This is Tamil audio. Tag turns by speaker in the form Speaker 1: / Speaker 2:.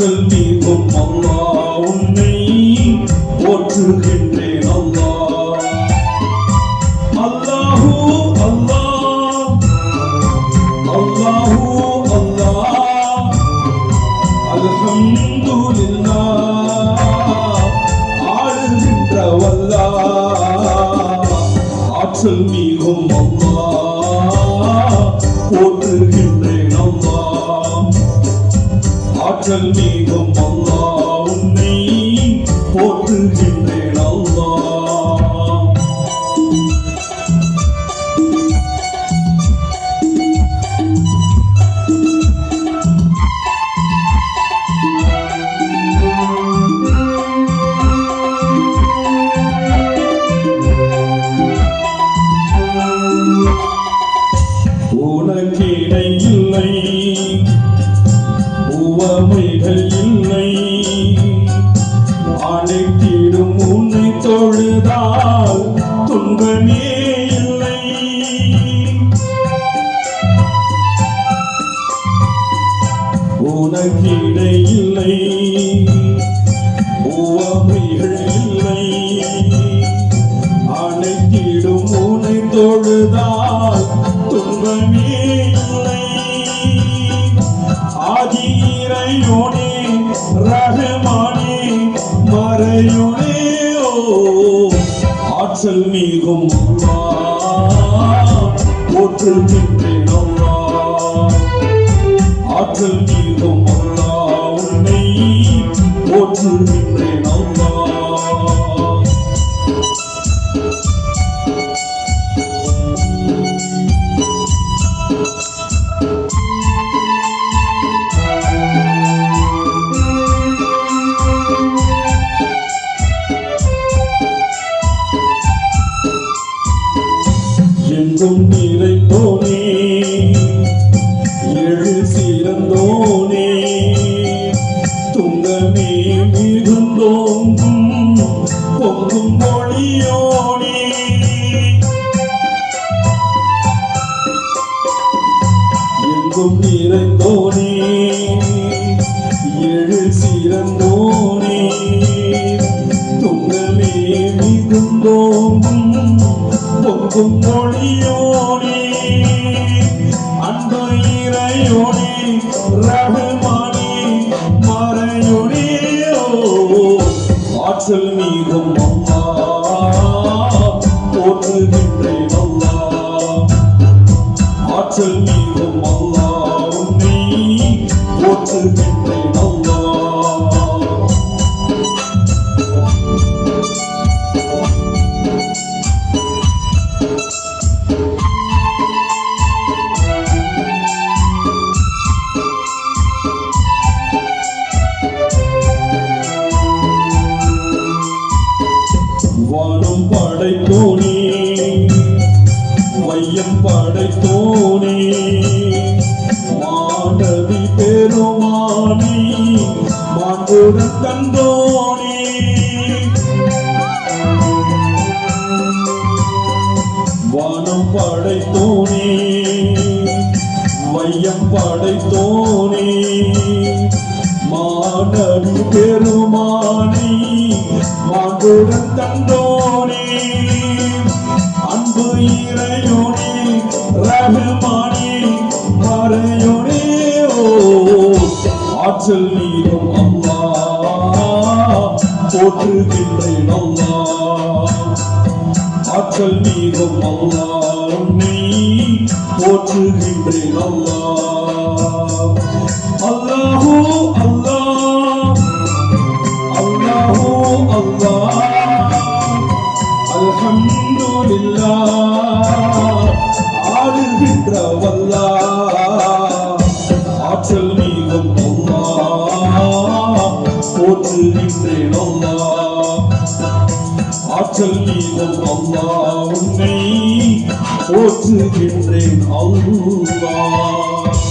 Speaker 1: ஆற்றல் தீர்க்கும் அல்லா உன்னை போற்றுகின்றேன் அல்லா. அல்லாஹூ அல்லா அல்லாஹூ அல்லா அல்ஹம்துலில்லா ஆடுகின்ற வல்லா ஆற்றல் மிகும் ஆற்றல் தீபம் அல்லாஹ் உன்னை போற்றுகின்றேன். உவமைகள் இல்லை அனைத்திடும் உன்னை தொழுதால் துன்பமே இல்லை. உனக்கிடை இல்லை. உவமைகள் இல்லை. அனைத்திடும் உனை தொழுதால் துன்பமே இல்லை. ரஹமானே மறையோனே ஓ ஆற்றல் மிகும் அல்லாஹ், போற்றுகின்றேன் அல்லாஹ். ஆற்றல் மிகும் அல்லாஹ், உன்னை போற்றுகின்றேன் அல்லாஹ். எங்கும் நிறைந்தோனே எழு சிறந்தோனே. துங்கமே மிகுந்தோங்கும் பொங்கும் மொழியோனே. அன்பு இறையோனே ரகுமானே மறையோனே. ஆற்றல் மீதும் அம்மா போற்றுகின்ற படைத்தோனே மாணவி பெருமானி மாண்புடன் தந்தோனே அன்பு இறையோனே ரகுமானே மறையோனே ஓ ஆற்றல் நீரும் அம்மா. போற்றுகின்றேன் அல்லா ஆற்றல் மீதும் அல்லா நீ போற்றுகின்றேன் அல்லா Güzellik sen Allah Akıl idem Allah Unneyi Oturuyorum Allah